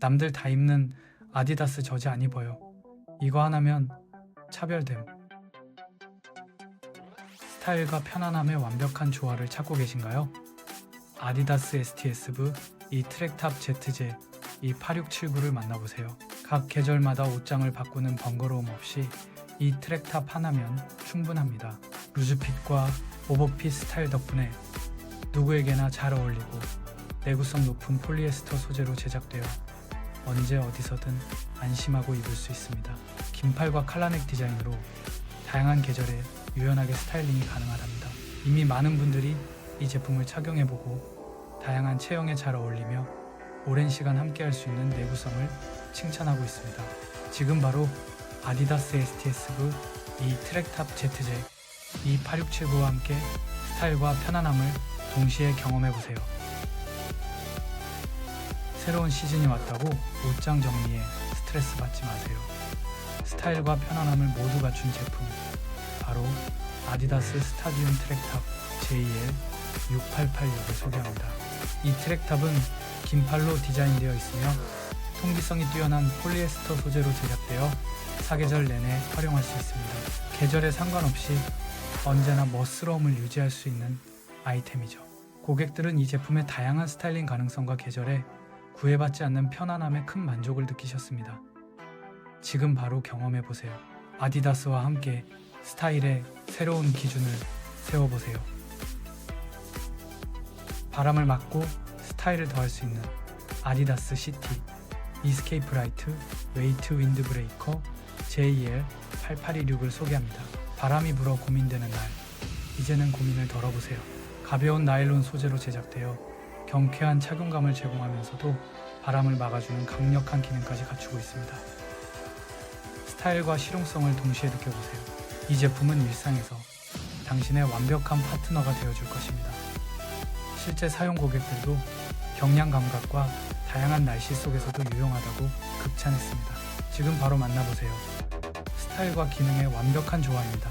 남들 다 입는 아디다스 저지 안 입어요. 이거 하나면 차별됨. 스타일과 편안함의 완벽한 조화를 찾고 계신가요? 아디다스 STS브 이 트랙탑 ZJ 이 8679를 만나보세요. 각 계절마다 옷장을 바꾸는 번거로움 없이 이 트랙탑 하나면 충분합니다. 루즈핏과 오버핏 스타일 덕분에 누구에게나 잘 어울리고 내구성 높은 폴리에스터 소재로 제작되어 언제 어디서든 안심하고 입을 수 있습니다. 긴팔과 칼라넥 디자인으로 다양한 계절에 유연하게 스타일링이 가능하답니다. 이미 많은 분들이 이 제품을 착용해보고 다양한 체형에 잘 어울리며 오랜 시간 함께할 수 있는 내구성을 칭찬하고 있습니다. 지금 바로 아디다스 STS브 이 트랙탑 ZJ 이 8679와 함께 스타일과 편안함을 동시에 경험해보세요. 새로운 시즌이 왔다고 옷장 정리에 스트레스 받지 마세요. 스타일과 편안함을 모두 갖춘 제품 바로 아디다스 스타디움 트랙탑 JL 6886을 소개합니다. 이 트랙탑은 긴팔로 디자인되어 있으며 통기성이 뛰어난 폴리에스터 소재로 제작되어 사계절 내내 활용할 수 있습니다. 계절에 상관없이 언제나 멋스러움을 유지할 수 있는 아이템이죠. 고객들은 이 제품의 다양한 스타일링 가능성과 계절에 구애받지 않는 편안함에 큰 만족을 느끼셨습니다. 지금 바로 경험해 보세요. 아디다스와 함께 스타일의 새로운 기준을 세워 보세요. 바람을 막고 스타일을 더할 수 있는 아디다스 시티 이스케이프 라이트 웨이트 윈드 브레이커 JL 8826을 소개합니다. 바람이 불어 고민되는 날 이제는 고민을 덜어보세요. 가벼운 나일론 소재로 제작되어 경쾌한 착용감을 제공하면서도 바람을 막아주는 강력한 기능까지 갖추고 있습니다. 스타일과 실용성을 동시에 느껴보세요. 이 제품은 일상에서 당신의 완벽한 파트너가 되어줄 것입니다. 실제 사용 고객들도 경량 감각과 다양한 날씨 속에서도 유용하다고 극찬했습니다. 지금 바로 만나보세요. 스타일과 기능의 완벽한 조화입니다.